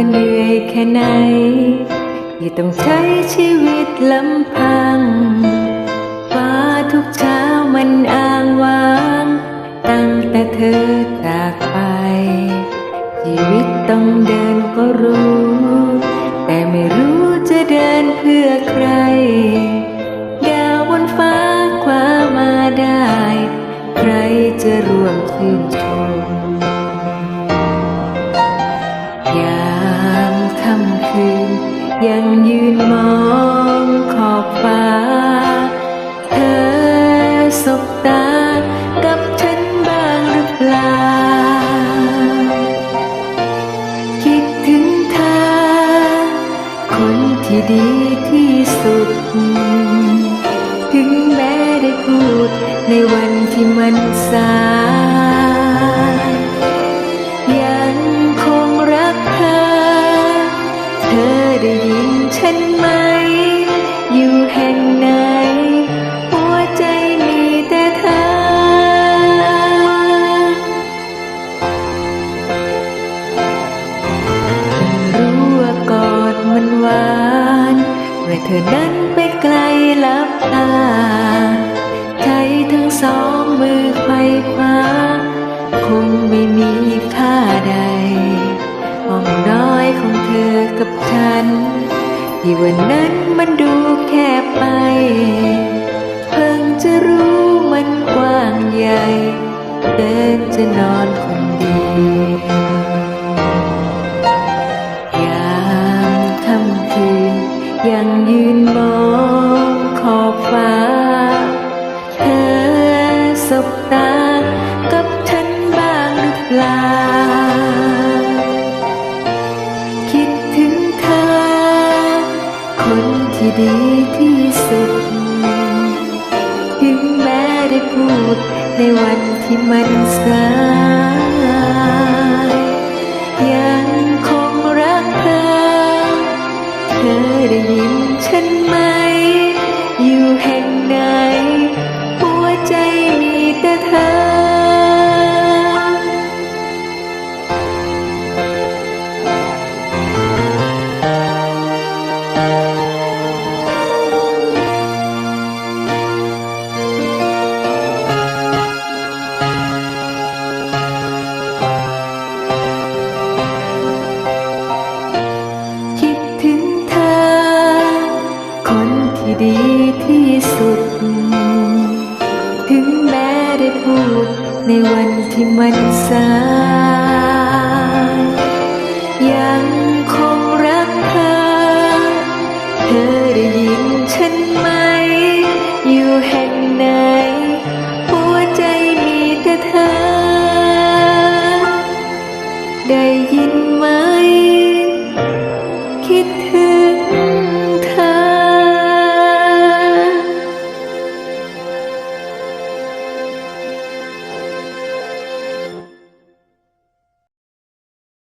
ว่าเหนื่อยแค่ไหนยี่ต้องใช้ชีวิตลำพังฟ้าทุกเช้ามันอ้างว้าง ตั้งแต่เธอจากไป ชีวิตต้องเดินก็รู้ มองขอบฟ้า เธอสบตากับฉันบ้างหรือเปล่า คิดถึงเธอ คนที่ดีที่สุด ถึงแม้ได้พูดในวันที่มันสายยังคงรักเธอ เธอได้ยิน ฉันไหม อยู่แห่งไหน หัวใจมีแต่เธอ รู้ว่ากอดมันหวานเมื่อเธอนั้นไปไกลลับตาใจทั้งสองมือไขว้คว้าคงไม่มีค่าใดห้องน้อยของเธอกับฉัน ที่วันนั้นมันดูแคบไป เพิ่งจะรู้มันกว้างใหญ่เดินจะนอนคนเดียวยามค่ำคืนยังยืนมองขอบฟ้า เธอสบ ดีที่สุด ถึงแม้ได้พูดในวันที่มันสาย สุด ถึงแม้ได้พูดในวันที่มันสายยัง